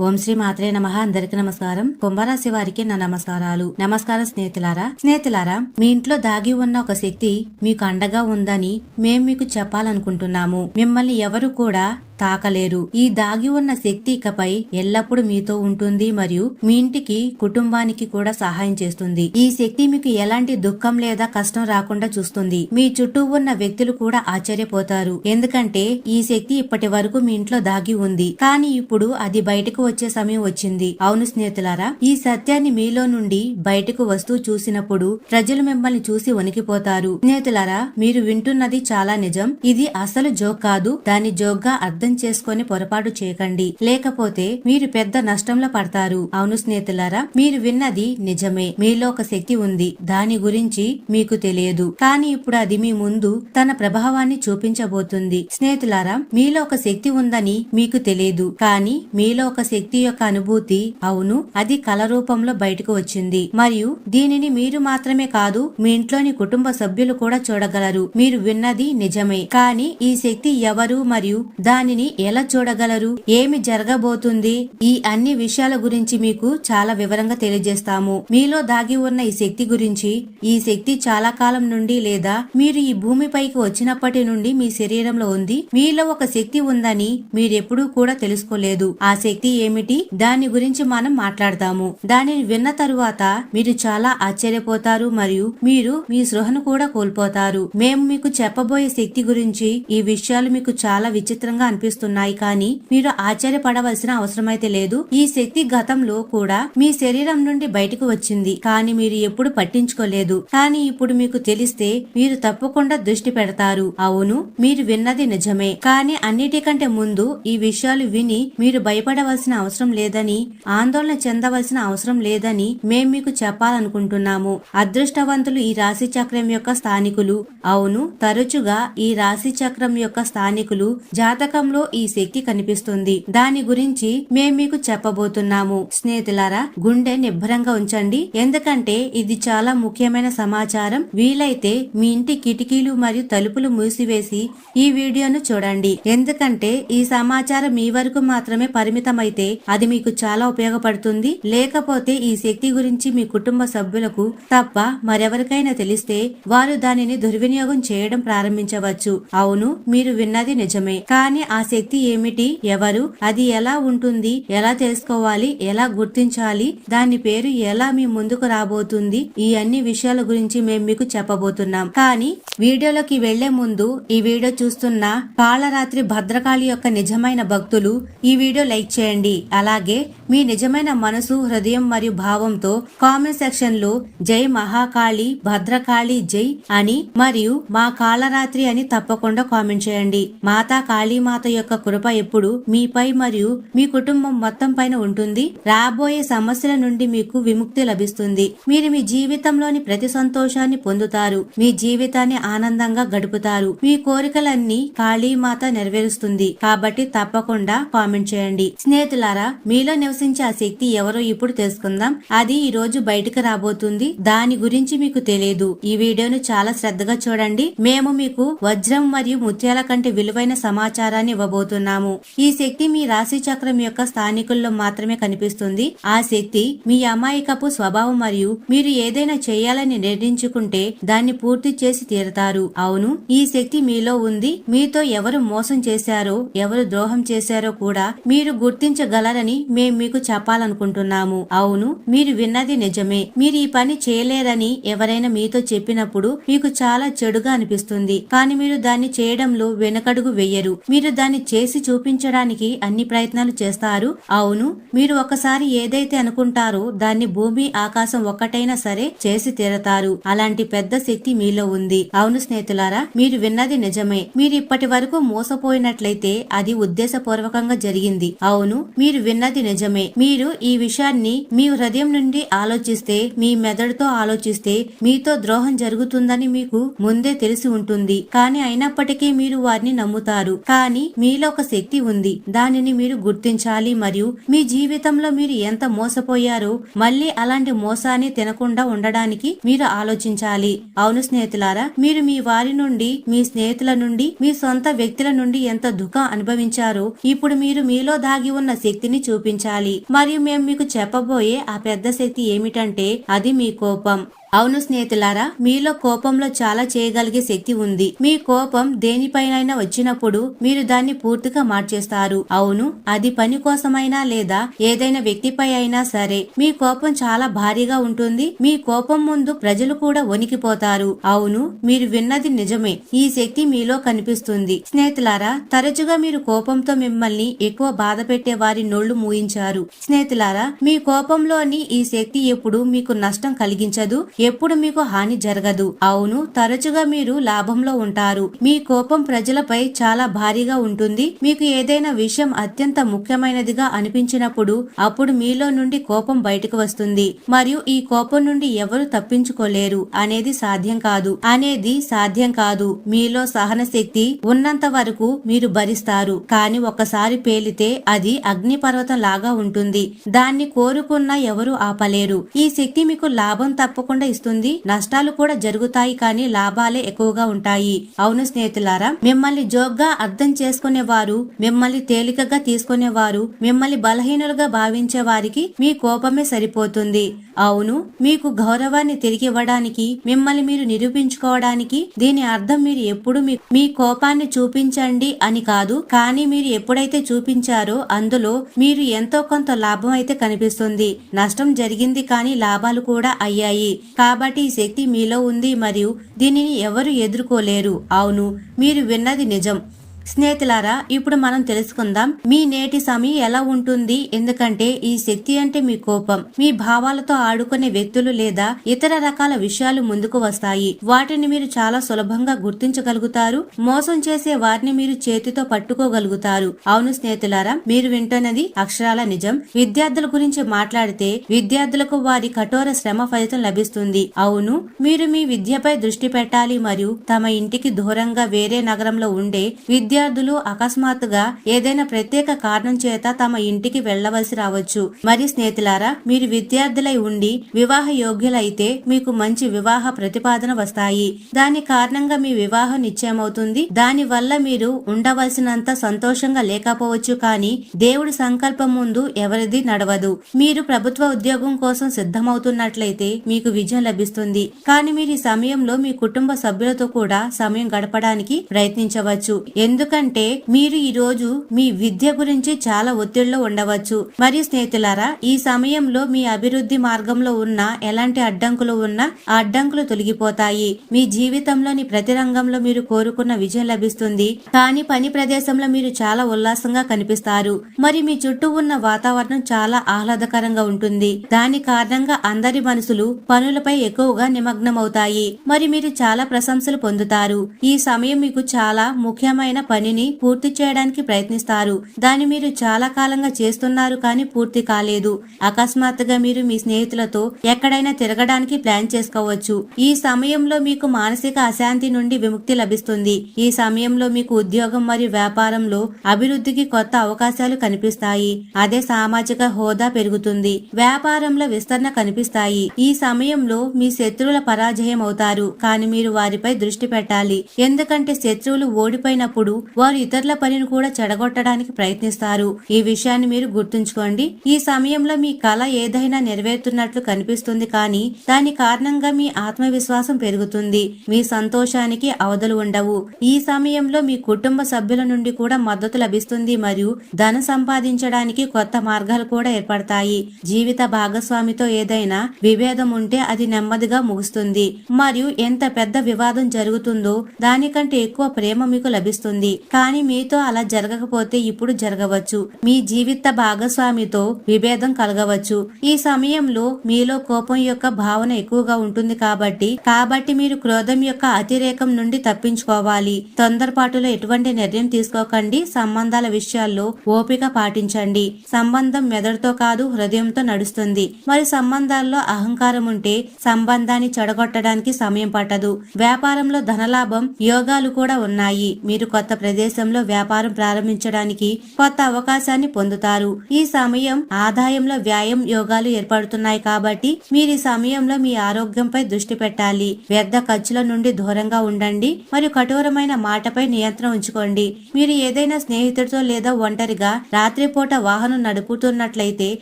ఓం శ్రీ మాత్రే నమ. అందరికి నమస్కారం. కుంభరాశి వారికి నా నమస్కారాలు. నమస్కారం స్నేహితులారా. స్నేహితులారా మీ ఇంట్లో దాగి ఉన్న ఒక శక్తి మీకు అండగా ఉందని మేం మీకు చెప్పాలనుకుంటున్నాము. మిమ్మల్ని ఎవరు కూడా తాకలేరు. ఈ దాగి ఉన్న శక్తి ఇకపై ఎల్లప్పుడూ మీతో ఉంటుంది మరియు మీ ఇంటికి కుటుంబానికి కూడా సహాయం చేస్తుంది. ఈ శక్తి మీకు ఎలాంటి దుఃఖం లేదా కష్టం రాకుండా చూస్తుంది. మీ చుట్టూ ఉన్న వ్యక్తులు కూడా ఆశ్చర్యపోతారు. ఎందుకంటే ఈ శక్తి ఇప్పటి వరకు మీ ఇంట్లో దాగి ఉంది. కానీ ఇప్పుడు అది బయటకు వచ్చే సమయం వచ్చింది. అవును స్నేహితులారా ఈ సత్యాన్ని మీలో నుండి బయటకు వస్తూ చూసినప్పుడు ప్రజలు మిమ్మల్ని చూసి వణికిపోతారు. స్నేహితులారా మీరు వింటున్నది చాలా నిజం. ఇది అసలు జోక్ కాదు. దాని జోక్గా అర్థం అర్థం చేసుకొని పొరపాటు చేయకండి. లేకపోతే మీరు పెద్ద నష్టంలో పడతారు. అవును స్నేహితులారా మీరు విన్నది నిజమే. మీలో ఒక శక్తి ఉంది. దాని గురించి మీకు తెలియదు. కానీ ఇప్పుడు అది మీ ముందు తన ప్రభావాన్ని చూపించబోతుంది. స్నేహితులారా మీలో ఒక శక్తి ఉందని మీకు తెలియదు. కానీ మీలో ఒక శక్తి యొక్క అనుభూతి అవును అది కల రూపంలో బయటకు వచ్చింది. మరియు దీనిని మీరు మాత్రమే కాదు మీ ఇంట్లోని కుటుంబ సభ్యులు కూడా చూడగలరు. మీరు విన్నది నిజమే. కానీ ఈ శక్తి ఎవరు మరియు దాని దానిని ఎలా చూడగలరు? ఏమి జరగబోతుంది? ఈ అన్ని విషయాల గురించి మీకు చాలా వివరంగా తెలియజేస్తాము. మీలో దాగి ఉన్న ఈ శక్తి గురించి ఈ శక్తి చాలా కాలం నుండి లేదా మీరు ఈ భూమిపైకి వచ్చినప్పటి నుండి మీ శరీరంలో ఉంది. మీలో ఒక శక్తి ఉందని మీరెప్పుడూ కూడా తెలుసుకోలేదు. ఆ శక్తి ఏమిటి? దాని గురించి మనం మాట్లాడతాము దానిని విన్న తరువాత మీరు చాలా ఆశ్చర్యపోతారు మరియు మీరు మీ సృహను కూడా కోల్పోతారు. మేము మీకు చెప్పబోయే శక్తి గురించి ఈ విషయాలు మీకు చాలా విచిత్రంగా కనిపిస్తున్నాయి కానీ మీరు ఆశ్చర్యపడవలసిన అవసరమైతే లేదు. ఈ శక్తి గతంలో కూడా మీ శరీరం నుండి బయటకు వచ్చింది. కానీ మీరు ఎప్పుడు పట్టించుకోలేదు. కానీ ఇప్పుడు మీకు తెలిస్తే మీరు తప్పకుండా దృష్టి పెడతారు. అవును మీరు విన్నది నిజమే. కానీ అన్నిటికంటే ముందు ఈ విషయాలు విని మీరు భయపడవలసిన అవసరం లేదని ఆందోళన చెందవలసిన అవసరం లేదని మేం మీకు చెప్పాలనుకుంటున్నాము. అదృష్టవంతులు ఈ రాశి చక్రం యొక్క స్థానికులు. అవును తరచుగా ఈ రాశి చక్రం యొక్క స్థానికులు జాతకంలో ఈ శక్తి కనిపిస్తుంది. దాని గురించి మేము మీకు చెప్పబోతున్నాము. స్నేహితులారా గుండె నిబ్బరంగా ఉంచండి. ఎందుకంటే ఇది చాలా ముఖ్యమైన సమాచారం. వీలైతే మీ ఇంటి కిటికీలు మరియు తలుపులు మూసివేసి ఈ వీడియోను చూడండి. ఎందుకంటే ఈ సమాచారం మీ వరకు మాత్రమే పరిమితమైతే అది మీకు చాలా ఉపయోగపడుతుంది. లేకపోతే ఈ శక్తి గురించి మీ కుటుంబ సభ్యులకు తప్ప మరెవరికైనా తెలిస్తే వారు దానిని దుర్వినియోగం చేయడం ప్రారంభించవచ్చు. అవును మీరు విన్నది నిజమే. కానీ ఆ శక్తి ఏమిటి? ఎవరు? అది ఎలా ఉంటుంది? ఎలా తెలుసుకోవాలి? ఎలా గుర్తించాలి? దాని పేరు ఎలా మీ ముందుకు రాబోతుంది? ఈ అన్ని విషయాల గురించి మేము మీకు చెప్పబోతున్నాం. కానీ వీడియోలోకి వెళ్ళే ముందు ఈ వీడియో చూస్తున్న కాళరాత్రి భద్రకాళి యొక్క నిజమైన భక్తులు ఈ వీడియో లైక్ చేయండి. అలాగే మీ నిజమైన మనసు హృదయం మరియు భావంతో కామెంట్ సెక్షన్లో జై మహాకాళి భద్రకాళి జై అని మరియు మా కాళరాత్రి అని తప్పకుండా కామెంట్ చేయండి. మాతా కాళీమాత యొక్క కృప ఎప్పుడు మీపై మరియు మీ కుటుంబం మొత్తం పైన ఉంటుంది. రాబోయే సమస్యల నుండి మీకు విముక్తి లభిస్తుంది. మీరు మీ జీవితంలోని ప్రతి సంతోషాన్ని పొందుతారు. మీ జీవితాన్ని ఆనందంగా గడుపుతారు. మీ కోరికలన్నీ కాళీమాత నెరవేరుస్తుంది. కాబట్టి తప్పకుండా కామెంట్ చేయండి. స్నేహితులారా మీలో నివసించే ఆ శక్తి ఎవరో ఇప్పుడు తెలుసుకుందాం. అది ఈ రోజు బయటకు రాబోతుంది. దాని గురించి మీకు తెలియదు. ఈ వీడియోను చాలా శ్రద్ధగా చూడండి. మేము మీకు వజ్రం మరియు ముత్యాల కంటే విలువైన సమాచారాన్ని ఇవ్వబోతున్నాము. ఈ శక్తి మీ రాశి చక్రం యొక్క స్థానికుల్లో మాత్రమే కనిపిస్తుంది. ఆ శక్తి మీ అమాయకపు స్వభావం మరియు మీరు ఏదైనా చేయాలని నిర్ణయించుకుంటే దాన్ని పూర్తి చేసి తీరతారు. అవును ఈ శక్తి మీలో ఉంది. మీతో ఎవరు మోసం చేశారో ఎవరు ద్రోహం చేశారో కూడా మీరు గుర్తించగలరని మేము మీకు చెప్పాలనుకుంటున్నాము. అవును మీరు విన్నది నిజమే. మీరు ఈ పని చేయలేరని ఎవరైనా మీతో చెప్పినప్పుడు మీకు చాలా చెడుగా అనిపిస్తుంది. కానీ మీరు దాన్ని చేయడంలో వెనకడుగు వెయ్యరు మీరు దాన్ని దాన్ని చేసి చూపించడానికి అన్ని ప్రయత్నాలు చేస్తారు. అవును మీరు ఒకసారి ఏదైతే అనుకుంటారో దాన్ని భూమి ఆకాశం ఒక్కటైనా సరే చేసి తీరతారు. అలాంటి పెద్ద శక్తి మీలో ఉంది. అవును స్నేహితులారా మీరు విన్నది నిజమే. మీరు ఇప్పటి వరకు మోసపోయినట్లయితే అది ఉద్దేశపూర్వకంగా జరిగింది. అవును మీరు విన్నది నిజమే. మీరు ఈ విషయాన్ని మీ హృదయం నుండి ఆలోచిస్తే మీ మెదడుతో ఆలోచిస్తే మీతో ద్రోహం జరుగుతుందని మీకు ముందే తెలిసి ఉంటుంది. కానీ అయినప్పటికీ మీరు వారిని నమ్ముతారు. కానీ మీలో ఒక శక్తి ఉంది. దానిని మీరు గుర్తించాలి మరియు మీ జీవితంలో మీరు ఎంత మోసపోయారో మళ్ళీ అలాంటి మోసాన్ని తినకుండా ఉండడానికి మీరు ఆలోచించాలి. అవును స్నేహితులారా మీరు మీ వారి నుండి మీ స్నేహితుల నుండి మీ సొంత వ్యక్తుల నుండి ఎంత దుఃఖం అనుభవించారో ఇప్పుడు మీరు మీలో దాగి ఉన్న శక్తిని చూపించాలి. మరియు మేము మీకు చెప్పబోయే ఆ పెద్ద శక్తి ఏమిటంటే అది మీ కోపం. అవును స్నేహితులారా మీలో కోపంలో చాలా చేయగలిగే శక్తి ఉంది. మీ కోపం దేనిపైనైనా వచ్చినప్పుడు మీరు దాన్ని పూర్తిగా మార్చేస్తారు. అవును అది పని కోసమైనా లేదా ఏదైనా వ్యక్తిపై అయినా సరే. మీ కోపం చాలా భారీగా ఉంటుంది. మీ కోపం ముందు ప్రజలు కూడా వణికిపోతారు. అవును మీరు విన్నది నిజమే. ఈ శక్తి మీలో కనిపిస్తుంది. స్నేహితులారా తరచుగా మీరు కోపంతో మిమ్మల్ని ఎక్కువ బాధ పెట్టే వారి నోళ్ళు మూయించారు. స్నేహితులారా మీ కోపంలోని ఈ శక్తి ఎప్పుడు మీకు నష్టం కలిగించదు. ఎప్పుడు మీకు హాని జరగదు. అవును తరచుగా మీరు లాభంలో ఉంటారు. మీ కోపం ప్రజలపై చాలా భారీగా ఉంటుంది. మీకు ఏదైనా విషయం అత్యంత ముఖ్యమైనదిగా అనిపించినప్పుడు అప్పుడు మీలో నుండి కోపం బయటకు వస్తుంది. మరియు ఈ కోపం నుండి ఎవరు తప్పించుకోలేరు అనేది సాధ్యం కాదు. అనేది సాధ్యం కాదు. మీలో సహన శక్తి ఉన్నంత వరకు మీరు భరిస్తారు. కానీ ఒక్కసారి పేలితే అది అగ్నిపర్వతం లాగా ఉంటుంది. దాన్ని కోరుకున్న ఎవరు ఆపలేరు. ఈ శక్తి మీకు లాభం తప్పకుండా ఇస్తుంది. నష్టాలు కూడా జరుగుతాయి కానీ లాభాలే ఎక్కువగా ఉంటాయి. అవును స్నేహితులారా మిమ్మల్ని జోగ్గా అర్థం చేసుకునేవారు మిమ్మల్ని తేలికగా తీసుకునేవారు మిమ్మల్ని బలహీనులుగా భావించే వారికి మీ కోపమే సరిపోతుంది. అవును మీకు గౌరవాన్ని తిరిగి ఇవ్వడానికి మిమ్మల్ని మీరు నిరూపించుకోవడానికి దీని అర్థం మీరు ఎప్పుడు మీ- మీ కోపాన్ని చూపించండి అని కాదు కానీ మీరు ఎప్పుడైతే చూపించారో అందులో మీరు ఎంతో కొంత లాభం అయితే కనిపిస్తుంది. నష్టం జరిగింది కానీ లాభాలు కూడా అయ్యాయి. కాబట్టి ఈ శక్తి మీలో ఉంది మరియు దీనిని ఎవరు ఎదుర్కోలేరు. అవును మీరు విన్నది నిజం. స్నేహితులారా ఇప్పుడు మనం తెలుసుకుందాం మీ నేటి సమయం ఎలా ఉంటుంది? ఎందుకంటే ఈ శక్తి అంటే మీ కోపం. మీ భావాలతో ఆడుకునే వ్యక్తులు లేదా ఇతర రకాల విషయాలు ముందుకు వస్తాయి. వాటిని మీరు చాలా సులభంగా గుర్తించగలుగుతారు. మోసం చేసే వారిని మీరు చేతితో పట్టుకోగలుగుతారు. అవును స్నేహితులారా మీరు వింటున్నది అక్షరాల నిజం. విద్యార్థుల గురించి మాట్లాడితే విద్యార్థులకు వారి కఠోర శ్రమ ఫలితం లభిస్తుంది. అవును మీరు మీ విద్యపై దృష్టి పెట్టాలి మరియు తమ ఇంటికి దూరంగా వేరే నగరంలో ఉండే విద్య విద్యార్థులు అకస్మాత్తుగా ఏదైనా ప్రత్యేక కారణం చేత తమ ఇంటికి వెళ్ళవలసి రావచ్చు. మరి స్నేహితులారా మీరు విద్యార్థులై ఉండి వివాహ యోగ్యులైతే మీకు మంచి వివాహ ప్రతిపాదన వస్తాయి. దాని కారణంగా మీ వివాహం నిశ్చయమవుతుంది. దాని వల్ల మీరు ఉండవలసినంత సంతోషంగా లేకపోవచ్చు కానీ దేవుడి సంకల్పం ముందు ఎవరిది నడవదు. మీరు ప్రభుత్వ ఉద్యోగం కోసం సిద్ధమవుతున్నట్లయితే మీకు విజయం లభిస్తుంది. కానీ మీరు ఈ సమయంలో మీ కుటుంబ సభ్యులతో కూడా సమయం గడపడానికి ప్రయత్నించవచ్చు. ఎందుకు ఎందుకంటే మీరు ఈ రోజు మీ విద్య గురించి చాలా ఒత్తిడిలో ఉండవచ్చు. మరియు స్నేహితులారా ఈ సమయంలో మీ అభివృద్ధి మార్గంలో ఉన్న ఎలాంటి అడ్డంకులు ఉన్నా ఆ అడ్డంకులు తొలగిపోతాయి. మీ జీవితంలోని ప్రతి రంగంలో మీరు కోరుకున్న విజయం లభిస్తుంది. కానీ పని ప్రదేశంలో మీరు చాలా ఉల్లాసంగా కనిపిస్తారు. మరి మీ చుట్టూ ఉన్న వాతావరణం చాలా ఆహ్లాదకరంగా ఉంటుంది. దాని కారణంగా అందరి మనసులు పనులపై ఎక్కువగా నిమగ్నమవుతాయి. మరి మీరు చాలా ప్రశంసలు పొందుతారు. ఈ సమయం మీకు చాలా ముఖ్యమైన పనిని పూర్తి చేయడానికి ప్రయత్నిస్తారు. దాన్ని మీరు చాలా కాలంగా చేస్తున్నారు కానీ పూర్తి కాలేదు. అకస్మాత్తుగా మీరు మీ స్నేహితులతో ఎక్కడైనా తిరగడానికి ప్లాన్ చేసుకోవచ్చు. ఈ సమయంలో మీకు మానసిక అశాంతి నుండి విముక్తి లభిస్తుంది. ఈ సమయంలో మీకు ఉద్యోగం మరియు వ్యాపారంలో అభివృద్ధికి కొత్త అవకాశాలు కనిపిస్తాయి. అదే సామాజిక హోదా పెరుగుతుంది. వ్యాపారంలో విస్తరణ కనిపిస్తాయి. ఈ సమయంలో మీ శత్రువుల పరాజయం అవుతారు. కానీ మీరు వారిపై దృష్టి పెట్టాలి. ఎందుకంటే శత్రువులు ఓడిపోయినప్పుడు వారు ఇతరుల పనిని కూడా చెడగొట్టడానికి ప్రయత్నిస్తారు. ఈ విషయాన్ని మీరు గుర్తుంచుకోండి. ఈ సమయంలో మీ కళ ఏదైనా నెరవేరుతున్నట్లు కనిపిస్తుంది కానీ దాని కారణంగా మీ ఆత్మవిశ్వాసం పెరుగుతుంది. మీ సంతోషానికి అవధులు ఉండవు. ఈ సమయంలో మీ కుటుంబ సభ్యుల నుండి కూడా మద్దతు లభిస్తుంది మరియు ధన సంపాదించడానికి కొత్త మార్గాలు కూడా ఏర్పడతాయి. జీవిత భాగస్వామితో ఏదైనా విభేదం ఉంటే అది నెమ్మదిగా ముగుస్తుంది. మరియు ఎంత పెద్ద వివాదం జరుగుతుందో దానికంటే ఎక్కువ ప్రేమ మీకు లభిస్తుంది. కానీ మీతో అలా జరగకపోతే ఇప్పుడు జరగవచ్చు. మీ జీవిత భాగస్వామితో విభేదం కలగవచ్చు. ఈ సమయంలో మీలో కోపం యొక్క భావన ఎక్కువగా ఉంటుంది కాబట్టి కాబట్టి మీరు క్రోధం యొక్క అతిరేకం నుండి తప్పించుకోవాలి. తొందరపాటులో ఎటువంటి నిర్ణయం తీసుకోకండి. సంబంధాల విషయాల్లో ఓపిక పాటించండి. సంబంధం మెదడుతో కాదు హృదయంతో నడుస్తుంది. మరి సంబంధాల్లో అహంకారం ఉంటే సంబంధాన్ని చెడగొట్టడానికి సమయం పట్టదు. వ్యాపారంలో ధనలాభం యోగాలు కూడా ఉన్నాయి. మీరు కొత్త ప్రదేశంలో వ్యాపారం ప్రారంభించడానికి కొత్త అవకాశాన్ని పొందుతారు. ఈ సమయం ఆదాయంలో వ్యాయామం యోగాలు ఏర్పడుతున్నాయి కాబట్టి మీరు ఈ సమయంలో మీ ఆరోగ్యంపై దృష్టి పెట్టాలి. వ్యర్థ ఖర్చుల నుండి దూరంగా ఉండండి. మరియు కఠోరమైన మాటపై నియంత్రణ ఉంచుకోండి. మీరు ఏదైనా స్నేహితుడితో లేదా ఒంటరిగా రాత్రిపూట వాహనం నడుపుతున్నట్లయితే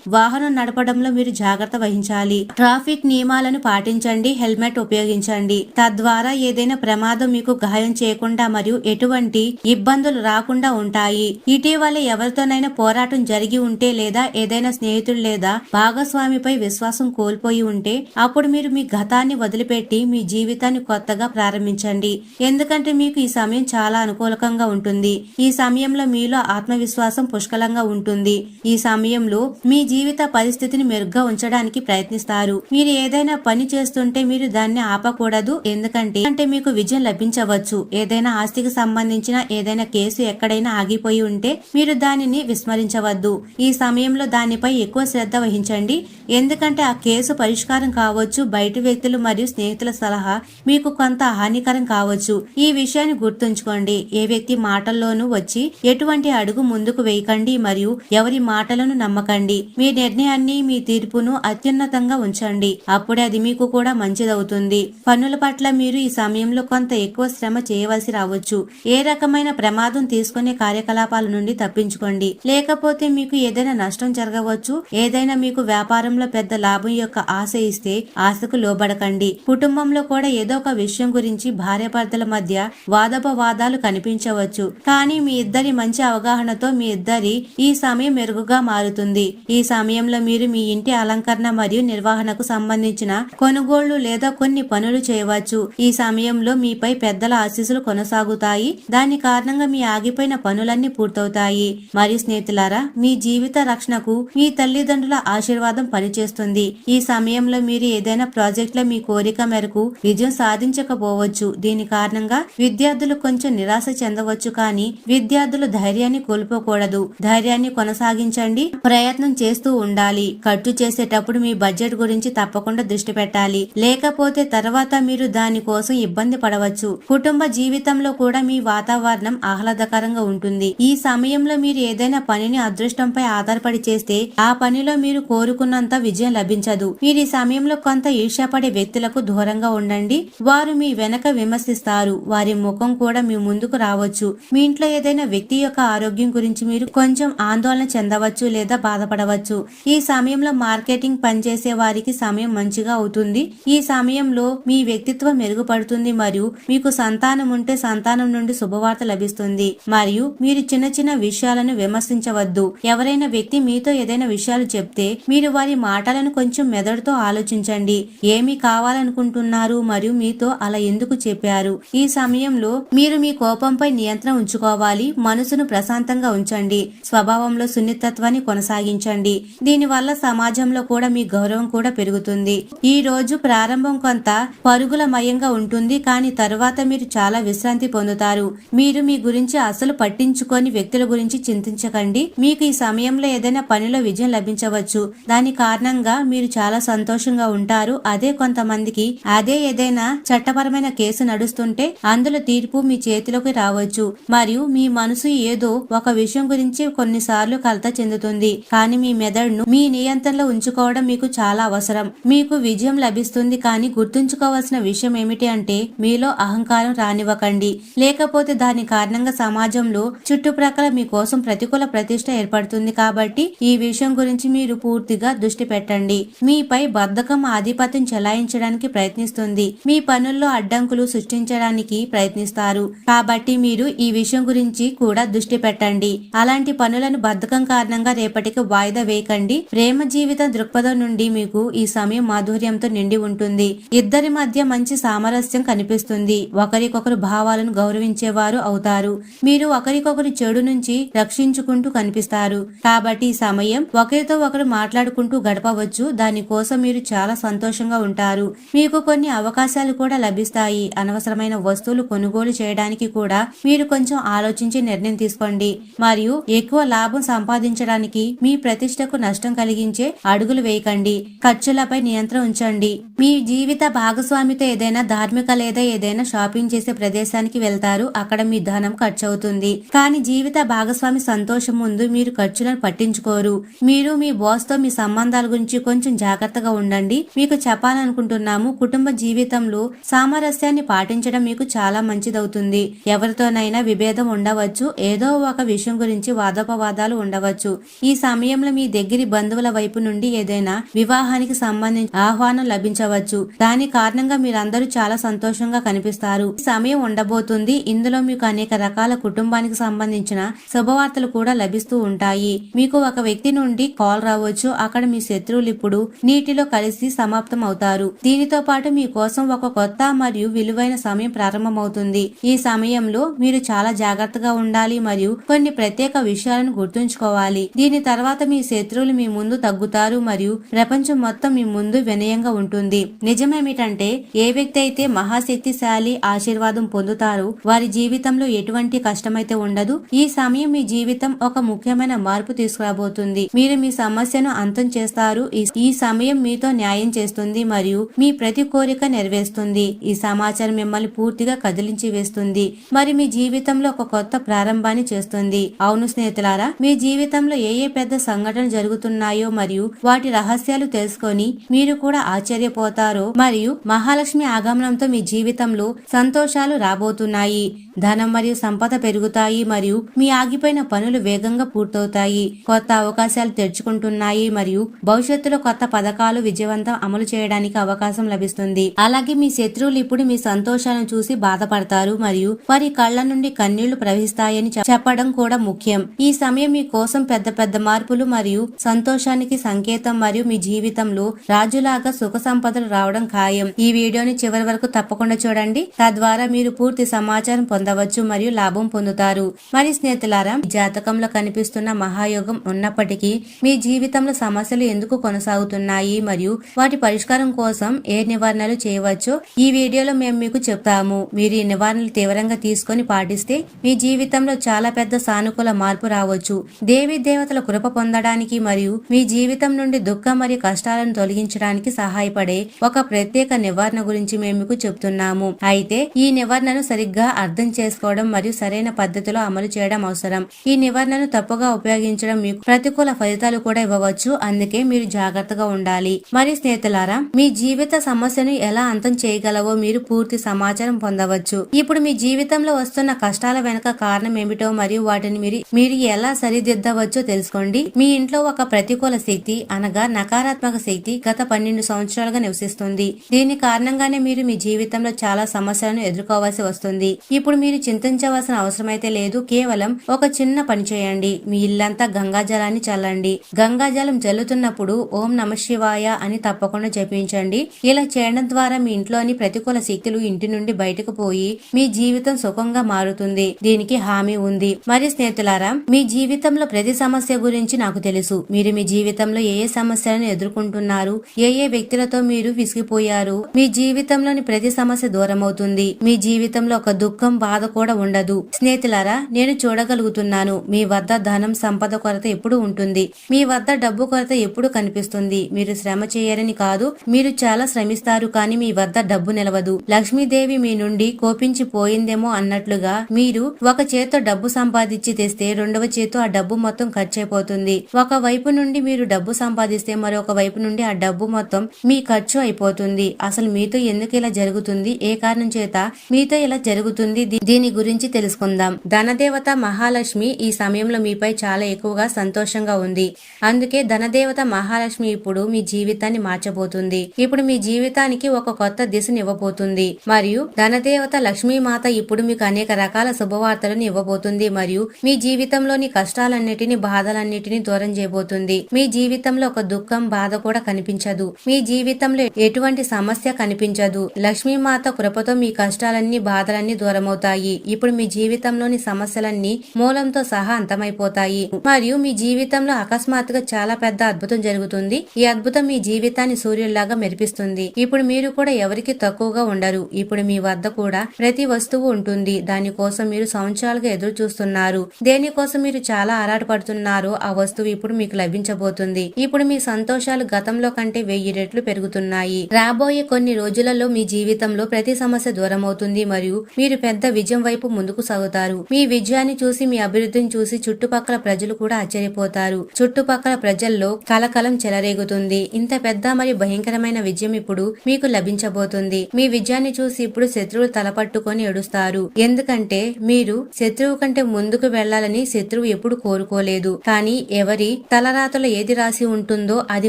వాహనం నడపడంలో మీరు జాగ్రత్త వహించాలి. ట్రాఫిక్ నియమాలను పాటించండి. హెల్మెట్ ఉపయోగించండి. తద్వారా ఏదైనా ప్రమాదం మీకు గాయం చేయకుండా మరియు ఎటువంటి ఇబ్బందులు రాకుండా ఉంటాయి. ఇటీవల ఎవరితోనైనా పోరాటం జరిగి ఉంటే లేదా ఏదైనా స్నేహితుడు లేదా భాగస్వామిపై విశ్వాసం కోల్పోయి ఉంటే అప్పుడు మీరు మీ గతాన్ని వదిలిపెట్టి మీ జీవితాన్ని కొత్తగా ప్రారంభించండి. ఎందుకంటే మీకు ఈ సమయం చాలా అనుకూలకంగా ఉంటుంది. ఈ సమయంలో మీలో ఆత్మవిశ్వాసం పుష్కలంగా ఉంటుంది. ఈ సమయంలో మీ జీవిత పరిస్థితిని మెరుగ్గా ఉంచడానికి ప్రయత్నిస్తారు. మీరు ఏదైనా పని చేస్తుంటే మీరు దాన్ని ఆపకూడదు. ఎందుకంటే అంటే మీకు విజయం లభించవచ్చు. ఏదైనా ఆస్తికి సంబంధించిన ఏదైనా కేసు ఎక్కడైనా ఆగిపోయి ఉంటే మీరు దానిని విస్మరించవద్దు. ఈ సమయంలో దానిపై ఎక్కువ శ్రద్ధ వహించండి. ఎందుకంటే ఆ కేసు పరిష్కారం కావచ్చు బయట వ్యక్తులు మరియు స్నేహితుల సలహా మీకు కొంత హానికరం కావచ్చు. ఈ విషయాన్ని గుర్తుంచుకోండి. ఏ వ్యక్తి మాటల్లోనూ వచ్చి ఎటువంటి అడుగు ముందుకు వేయకండి మరియు ఎవరి మాటలను నమ్మకండి. మీ నిర్ణయాన్ని మీ తీర్పును అత్యున్నతంగా ఉంచండి. అప్పుడే అది మీకు కూడా మంచిదవుతుంది. పన్నుల పట్ల మీరు ఈ సమయంలో కొంత ఎక్కువ శ్రమ చేయవలసి రావచ్చు. ఏ రకమైన ప్రమాదం తీసుకునే కార్యకలాపాల నుండి తప్పించుకోండి. లేకపోతే మీకు ఏదైనా నష్టం జరగవచ్చు. ఏదైనా మీకు వ్యాపారంలో పెద్ద లాభం యొక్క ఆశ ఇస్తే ఆశకు లోబడకండి. కుటుంబంలో కూడా ఏదో ఒక విషయం గురించి భార్యాభర్తల మధ్య వాదోపవాదాలు కనిపించవచ్చు. కానీ మీ ఇద్దరి మంచి అవగాహనతో మీ ఇద్దరి ఈ సమయం మెరుగుగా మారుతుంది. ఈ సమయంలో మీరు మీ ఇంటి అలంకరణ మరియు నిర్వహణకు సంబంధించిన కొనుగోళ్ళు లేదా కొన్ని పనులు చేయవచ్చు. ఈ సమయంలో మీపై పెద్దల ఆశీస్సులు కొనసాగుతాయి. దాని కారణంగా మీ ఆగిపోయిన పనులన్నీ పూర్తవుతాయి. మరియు స్నేహితులారా మీ జీవిత రక్షణకు మీ తల్లిదండ్రుల ఆశీర్వాదం పనిచేస్తుంది. ఈ సమయంలో మీరు ఏదైనా ప్రాజెక్ట్లో మీ కోరిక మేరకు విజయం సాధించకపోవచ్చు. దీని కారణంగా విద్యార్థులు కొంచెం నిరాశ చెందవచ్చు కానీ విద్యార్థులు ధైర్యాన్ని కోల్పోకూడదు. ధైర్యాన్ని కొనసాగించండి. ప్రయత్నం చేస్తూ ఉండాలి. ఖర్చు చేసేటప్పుడు మీ బడ్జెట్ గురించి తప్పకుండా దృష్టి పెట్టాలి. లేకపోతే తర్వాత మీరు దాని కోసం ఇబ్బంది పడవచ్చు. కుటుంబ జీవితంలో కూడా మీ వాతావరణం ఆహ్లాదకరంగా ఉంటుంది. ఈ సమయంలో మీరు ఏదైనా పనిని అదృష్టంపై ఆధారపడి చేస్తే ఆ పనిలో మీరు కోరుకున్నంత విజయం లభించదు. మీరు ఈ సమయంలో కొంత ఈర్ష్యపడే వ్యక్తులకు దూరంగా ఉండండి. వారు మీ వెనక విమర్శిస్తారు. వారి ముఖం కూడా మీ ముందుకు రావచ్చు. మీ ఇంట్లో ఏదైనా వ్యక్తి యొక్క ఆరోగ్యం గురించి మీరు కొంచెం ఆందోళన చెందవచ్చు లేదా బాధపడవచ్చు. ఈ సమయంలో మార్కెటింగ్ పనిచేసే వారికి సమయం మంచిగా అవుతుంది. ఈ సమయంలో మీ వ్యక్తిత్వం మెరుగుపడుతుంది మరియు మీకు సంతానం ఉంటే సంతానం నుండి శుభవార్త లభిస్తుంది. మరియు మీరు చిన్న చిన్న విషయాలను విమర్శించవద్దు. ఎవరైనా వ్యక్తి మీతో ఏదైనా విషయాలు చెప్తే మీరు వారి మాటలను కొంచెం మెదడుతో ఆలోచించండి. ఏమి కావాలనుకుంటున్నారు? మరియు మీతో అలా ఎందుకు చెప్పారు? ఈ సమయంలో మీరు మీ కోపంపై నియంత్రణ ఉంచుకోవాలి. మనసును ప్రశాంతంగా ఉంచండి. స్వభావంలో సున్నితత్వాన్ని కొనసాగించండి. దీనివల్ల సమాజంలో కూడా మీ గౌరవం కూడా పెరుగుతుంది. ఈ రోజు ప్రారంభం కొంత పరుగుల మయంగా ఉంటుంది. కానీ తరువాత మీరు చాలా విశ్రాంతి పొందుతారు. మీ మీరు మీ గురించి అసలు పట్టించుకొని వ్యక్తుల గురించి చింతించకండి. మీకు ఈ సమయంలో ఏదైనా పనిలో విజయం లభించవచ్చు. దాని కారణంగా మీరు చాలా సంతోషంగా ఉంటారు. అదే కొంతమందికి అదే ఏదైనా చట్టపరమైన కేసు నడుస్తుంటే అందులో తీర్పు మీ చేతిలోకి రావచ్చు. మరియు మీ మనసు ఏదో ఒక విషయం గురించి కొన్నిసార్లు కలత చెందుతుంది. కానీ మీ మెదడును మీ నియంత్రణలో ఉంచుకోవడం మీకు చాలా అవసరం. మీకు విజయం లభిస్తుంది కానీ గుర్తుంచుకోవాల్సిన విషయం ఏమిటి అంటే మీలో అహంకారం రానివ్వకండి. లేకపోతే దాని కారణంగా సమాజంలో చుట్టుప్రక్కల మీకోసం ప్రతికూల ప్రతిష్ట ఏర్పడుతుంది కాబట్టి ఈ విషయం గురించి మీరు పూర్తిగా దృష్టి పెట్టండి. మీపై బద్ధకం ఆధిపత్యం చెలాయించడానికి ప్రయత్నిస్తుంది. మీ పనుల్లో అడ్డంకులు సృష్టించడానికి ప్రయత్నిస్తారు. కాబట్టి మీరు ఈ విషయం గురించి కూడా దృష్టి పెట్టండి. అలాంటి పనులను బద్ధకం కారణంగా రేపటికి వాయిదా వేయకండి. ప్రేమ జీవిత దృక్పథం నుండి మీకు ఈ సమయం మాధుర్యంతో నిండి ఉంటుంది. ఇద్దరి మధ్య మంచి సామరస్యం కనిపిస్తుంది. ఒకరికొకరు భావాలను గౌరవించేవారు అవుతారు. మీరు ఒకరికొకరు చెడు నుంచి రక్షించుకుంటూ కనిపిస్తారు. కాబట్టి సమయం ఒకరితో ఒకరు మాట్లాడుకుంటూ గడపవచ్చు. దానికోసం మీరు చాలా సంతోషంగా ఉంటారు. మీకు కొన్ని అవకాశాలు కూడా లభిస్తాయి. అనవసరమైన వస్తువులు కొనుగోలు చేయడానికి కూడా మీరు కొంచెం ఆలోచించి నిర్ణయం తీసుకోండి. మరియు ఎక్కువ లాభం సంపాదించడానికి మీ ప్రతిష్టకు నష్టం కలిగించే అడుగులు వేయకండి. ఖర్చులపై నియంత్రణ ఉంచండి. మీ జీవిత భాగస్వామితో ఏదైనా ధార్మిక లేదా ఏదైనా షాపింగ్ చేసే ప్రదేశానికి వెళ్తారు. అక్కడ మీ ధనం ఖర్చు అవుతుంది కానీ జీవిత భాగస్వామి సంతోషం ముందు మీరు ఖర్చులను పట్టించుకోరు. మీరు మీ బాస్తో మీ సంబంధాల గురించి కొంచెం జాగ్రత్తగా ఉండండి. మీకు చెప్పాలనుకుంటున్నాము కుటుంబ జీవితంలో సామరస్యాన్ని పాటించడం మీకు చాలా మంచిదవుతుంది. ఎవరితోనైనా విభేదం ఉండవచ్చు ఏదో ఒక విషయం గురించి వాదోపవాదాలు ఉండవచ్చు. ఈ సమయంలో మీ దగ్గరి బంధువుల వైపు నుండి ఏదైనా వివాహానికి సంబంధించి ఆహ్వానం లభించవచ్చు. దాని కారణంగా మీరందరూ చాలా సంతోషంగా కనిపిస్తారు. సమయం ఉండబోతుంది. ఇందులో మీకు అనేక రకాల కుటుంబానికి సంబంధించిన శుభవార్తలు కూడా లభిస్తూ ఉంటాయి. మీకు ఒక వ్యక్తి నుండి కాల్ రావచ్చు. అక్కడ మీ శత్రువులు ఇప్పుడు నీటిలో కలిసి సమాప్తం అవుతారు దీనితో పాటు మీ కోసం ఒక కొత్త మరియు విలువైన సమయం ప్రారంభమవుతుంది. ఈ సమయంలో మీరు చాలా జాగ్రత్తగా ఉండాలి మరియు కొన్ని ప్రత్యేక విషయాలను గుర్తుంచుకోవాలి. దీని తర్వాత మీ శత్రువులు మీ ముందు తగ్గుతారు మరియు ప్రపంచం మొత్తం మీ ముందు వినయంగా ఉంటుంది. నిజమేమిటంటే ఏ వ్యక్తి అయితే మహాశక్తిశాలి ఆశీర్వాదం పొందుతారో వారి జీవితంలో ఎటువంటి కష్టమైతే ఉండదు. ఈ సమయం మీ జీవితం ఒక ముఖ్యమైన మార్పు తీసుకురాబోతుంది. మీరు మీ సమస్యను అంతం చేస్తారు. ఈ- ఈ సమయం మీతో న్యాయం చేస్తుంది మరియు మీ ప్రతి కోరిక నెరవేరుస్తుంది. ఈ సమాచారం మిమ్మల్ని పూర్తిగా కదిలించి వేస్తుంది. మరి మీ జీవితంలో ఒక కొత్త ప్రారంభాన్ని చేస్తుంది. అవును స్నేహితులారా మీ జీవితంలో ఏ ఏ పెద్ద సంఘటనలు జరుగుతున్నాయో మరియు వాటి రహస్యాలు తెలుసుకొని మీరు కూడా ఆశ్చర్యపోతారో మరియు మహాలక్ష్మి ఆగమనంతో మీ జీవితంలో సంతోషాలు రాబోతున్నాయి. ధనం మరియు సంపద పెరుగుతాయి మరియు మీ ఆగిపోయిన పనులు వేగంగా పూర్తవుతాయి. కొత్త అవకాశాలు తెరుచుకుంటున్నాయి మరియు భవిష్యత్తులో కొత్త పథకాలు విజయవంతం అమలు చేయడానికి అవకాశం లభిస్తుంది. అలాగే మీ శత్రువులు ఇప్పుడు మీ సంతోషాలను చూసి బాధపడతారు మరియు వారి కళ్ళ నుండి కన్నీళ్ళు ప్రవహిస్తాయని చెప్పడం కూడా ముఖ్యం. ఈ సమయం మీ కోసం పెద్ద పెద్ద మార్పులు మరియు సంతోషానికి సంకేతం మరియు మీ జీవితంలో రాజులాగా సుఖ సంపదలు రావడం ఖాయం. ఈ వీడియోని చివరి వరకు తప్పకుండా చూడండి. తద్వారా మీరు పూర్తి సమాచారం పొంద పొందవచ్చు మరియు లాభం పొందుతారు. మరి స్నేహితులారా జాతకంలో కనిపిస్తున్న మహాయోగం ఉన్నప్పటికీ మీ జీవితంలో సమస్యలు ఎందుకు కొనసాగుతున్నాయి మరియు వాటి పరిష్కారం కోసం ఏ నివారణలు చేయవచ్చు ఈ వీడియోలో మేము మీకు చెప్తాము. మీరు ఈ నివారణలు తీవ్రంగా తీసుకొని పాటిస్తే మీ జీవితంలో చాలా పెద్ద సానుకూల మార్పు రావచ్చు. దేవి దేవతల కృప పొందడానికి మరియు మీ జీవితం నుండి దుఃఖం మరియు కష్టాలను తొలగించడానికి సహాయపడే ఒక ప్రత్యేక నివారణ గురించి మేము మీకు చెప్తున్నాము. అయితే ఈ నివారణను సరిగ్గా అర్థం చేసుకోవడం మరియు సరైన పద్ధతిలో అమలు చేయడం అవసరం. ఈ నివారణను తప్పుగా ఉపయోగించడం మీకు ప్రతికూల ఫలితాలు కూడా ఇవ్వవచ్చు. అందుకే మీరు జాగ్రత్తగా ఉండాలి. మరి స్నేహితులారా మీ జీవిత సమస్యను ఎలా అంతం చేయగలవో మీరు పూర్తి సమాచారం పొందవచ్చు. ఇప్పుడు మీ జీవితంలో వస్తున్న కష్టాల వెనుక కారణం ఏమిటో మరియు వాటిని మీరు మీరు ఎలా సరిదిద్దవచ్చో తెలుసుకోండి. మీ ఇంట్లో ఒక ప్రతికూల శక్తి అనగా నకారాత్మక శక్తి గత పన్నెండు సంవత్సరాలుగా నివసిస్తుంది. దీని కారణంగానే మీరు మీ జీవితంలో చాలా సమస్యలను ఎదుర్కోవాల్సి వస్తుంది. ఇప్పుడు మీరు చింతించవలసిన అవసరమైతే లేదు. కేవలం ఒక చిన్న పని చేయండి. మీ ఇల్లంతా గంగా జలాన్ని చల్లండి. గంగా జలం జల్లుతున్నప్పుడు ఓం నమ శివాయ అని తప్పకుండా జపించండి. ఇలా చేయడం ద్వారా మీ ఇంట్లోని ప్రతికూల శక్తులు ఇంటి నుండి బయటకు పోయి మీ జీవితం సుఖంగా మారుతుంది. దీనికి హామీ ఉంది. మరి స్నేహితులారా మీ జీవితంలో ప్రతి సమస్య గురించి నాకు తెలుసు. మీరు మీ జీవితంలో ఏ ఏ సమస్యలను ఎదుర్కొంటున్నారు? ఏ ఏ వ్యక్తులతో మీరు విసిగిపోయారు? మీ జీవితంలోని ప్రతి సమస్య దూరమవుతుంది. మీ జీవితంలో ఒక దుఃఖం బాధ బాధ కూడా ఉండదు. స్నేహితులారా నేను చూడగలుగుతున్నాను. మీ వద్ద ధనం సంపద కొరత ఎప్పుడు ఉంటుంది. మీ వద్ద డబ్బు కొరత ఎప్పుడు కనిపిస్తుంది. మీరు శ్రమ చేయరని కాదు మీరు చాలా శ్రమిస్తారు కానీ మీ వద్ద డబ్బు నిలవదు. లక్ష్మీదేవి మీ నుండి కోపించి పోయిందేమో అన్నట్లుగా మీరు ఒక చేత్తో డబ్బు సంపాదించి తెస్తే రెండవ చేత్తో ఆ డబ్బు మొత్తం ఖర్చయిపోతుంది ఒక వైపు నుండి మీరు డబ్బు సంపాదిస్తే మరొక వైపు నుండి ఆ డబ్బు మొత్తం మీ ఖర్చు అయిపోతుంది. అసలు మీతో ఎందుకు ఇలా జరుగుతుంది? ఏ కారణం చేత మీతో ఇలా జరుగుతుంది? దీని గురించి తెలుసుకుందాం. ధనదేవత మహాలక్ష్మి ఈ సమయంలో మీపై చాలా ఎక్కువగా సంతోషంగా ఉంది. అందుకే ధనదేవత మహాలక్ష్మి ఇప్పుడు మీ జీవితాన్ని మార్చబోతుంది. ఇప్పుడు మీ జీవితానికి ఒక కొత్త దిశను ఇవ్వబోతుంది. మరియు ధనదేవత లక్ష్మీమాత ఇప్పుడు మీకు అనేక రకాల శుభవార్తలను ఇవ్వబోతుంది. మరియు మీ జీవితంలోని కష్టాలన్నిటిని బాధలన్నిటిని దూరం చేయబోతుంది. మీ జీవితంలో ఒక దుఃఖం బాధ కూడా కనిపించదు. మీ జీవితంలో ఎటువంటి సమస్య కనిపించదు. లక్ష్మీమాత కృపతో మీ కష్టాలన్నీ బాధలన్నీ దూరమవుతుంది దూరమవుతాయి ఇప్పుడు మీ జీవితంలోని సమస్యలన్నీ మూలంతో సహా అంతమైపోతాయి. మరియు మీ జీవితంలో అకస్మాత్తుగా చాలా పెద్ద అద్భుతం జరుగుతుంది. ఈ అద్భుతం మీ జీవితాన్ని సూర్యుల్లాగా మెరిపిస్తుంది. ఇప్పుడు మీరు కూడా ఎవరికి తక్కువగా ఉండరు. ఇప్పుడు మీ వద్ద కూడా ప్రతి వస్తువు ఉంటుంది. దానికోసం మీరు సంవత్సరాలుగా ఎదురు చూస్తున్నారు దేనికోసం మీరు చాలా ఆరాటపడుతున్నారో ఆ వస్తువు ఇప్పుడు మీకు లభించబోతుంది. ఇప్పుడు మీ సంతోషాలు గతంలో కంటే వెయ్యి రెట్లు పెరుగుతున్నాయి. రాబోయే కొన్ని రోజులలో మీ జీవితంలో ప్రతి సమస్య దూరమవుతుంది. మరియు మీరు పెద్ద విజయం వైపు ముందుకు సాగుతారు. మీ విజయాన్ని చూసి మీ అభివృద్ధిని చూసి చుట్టుపక్కల ప్రజలు కూడా ఆశ్చర్యపోతారు. చుట్టుపక్కల ప్రజల్లో కలకలం చెలరేగుతుంది. ఇంత పెద్ద మరియు భయంకరమైన విజయం ఇప్పుడు మీకు లభించబోతుంది. మీ విజయాన్ని చూసి ఇప్పుడు శత్రువులు తలపట్టుకొని ఏడుస్తారు. ఎందుకంటే మీరు శత్రువు కంటే ముందుకు వెళ్ళాలని శత్రువు ఎప్పుడు కోరుకోలేదు. కానీ ఎవరి తలరాతలో ఏది రాసి ఉంటుందో అది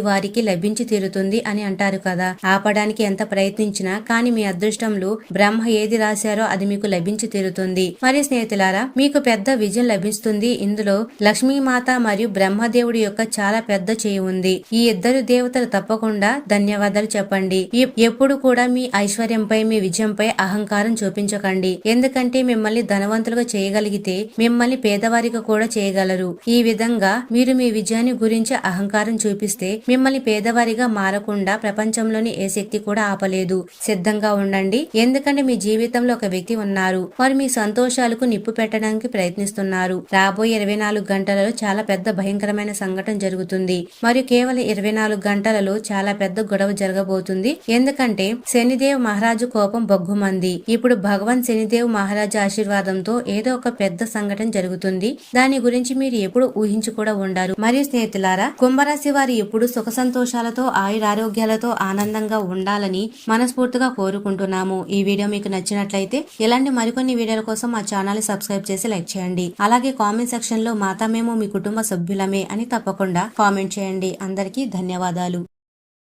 వారికి లభించి తీరుతుంది అని అంటారు కదా. ఆపడానికి ఎంత ప్రయత్నించినా కానీ మీ అదృష్టంలో బ్రహ్మ ఏది రాశారో అది మీకు లభించి తీరుతుంది. మరి స్నేహితులారా మీకు పెద్ద విజయం లభిస్తుంది. ఇందులో లక్ష్మీమాత మరియు బ్రహ్మదేవుడి యొక్క చాలా పెద్ద చేయి ఉంది. ఈ ఇద్దరు దేవతలు తప్పకుండా ధన్యవాదాలు చెప్పండి. ఎప్పుడు కూడా మీ ఐశ్వర్యంపై మీ విజయంపై అహంకారం చూపించకండి. ఎందుకంటే మిమ్మల్ని ధనవంతులుగా చేయగలిగితే మిమ్మల్ని పేదవారిగా కూడా చేయగలరు. ఈ విధంగా మీరు మీ విజయాన్ని గురించి అహంకారం చూపిస్తే మిమ్మల్ని పేదవారిగా మారకుండా ప్రపంచంలోని ఏ శక్తి కూడా ఆపలేదు. సిద్ధంగా ఉండండి. ఎందుకంటే మీ జీవితంలో ఒక వ్యక్తి ఉన్నారు. వారు మీ సంతోషాలకు నిప్పు పెట్టడానికి ప్రయత్నిస్తున్నారు. రాబోయే ఇరవై నాలుగు గంటలలో చాలా పెద్ద భయంకరమైన సంఘటన జరుగుతుంది. మరియు కేవలం ఇరవై నాలుగు గంటలలో చాలా పెద్ద గొడవ జరగబోతుంది. ఎందుకంటే శనిదేవ్ మహారాజు కోపం బొగ్గుమంది ఇప్పుడు భగవాన్ శనిదేవ్ మహారాజు ఆశీర్వాదంతో ఏదో ఒక పెద్ద సంఘటన జరుగుతుంది. దాని గురించి మీరు ఎప్పుడు ఊహించి కూడా ఉండారు. మరియు స్నేహితులారా కుంభరాశి వారు ఎప్పుడు సుఖ సంతోషాలతో ఆయురారోగ్యాలతో ఆనందంగా ఉండాలని మనస్ఫూర్తిగా కోరుకుంటున్నాము. ఈ వీడియో మీకు నచ్చినట్లయితే ఇలాంటి మరి మరికొన్ని వీడియోల కోసం మా ఛానల్ సబ్స్క్రైబ్ చేసి లైక్ చేయండి. అలాగే కామెంట్ సెక్షన్లో మాతా మేము మీ కుటుంబ సభ్యులమే అని తప్పకుండా కామెంట్ చేయండి. అందరికీ ధన్యవాదాలు.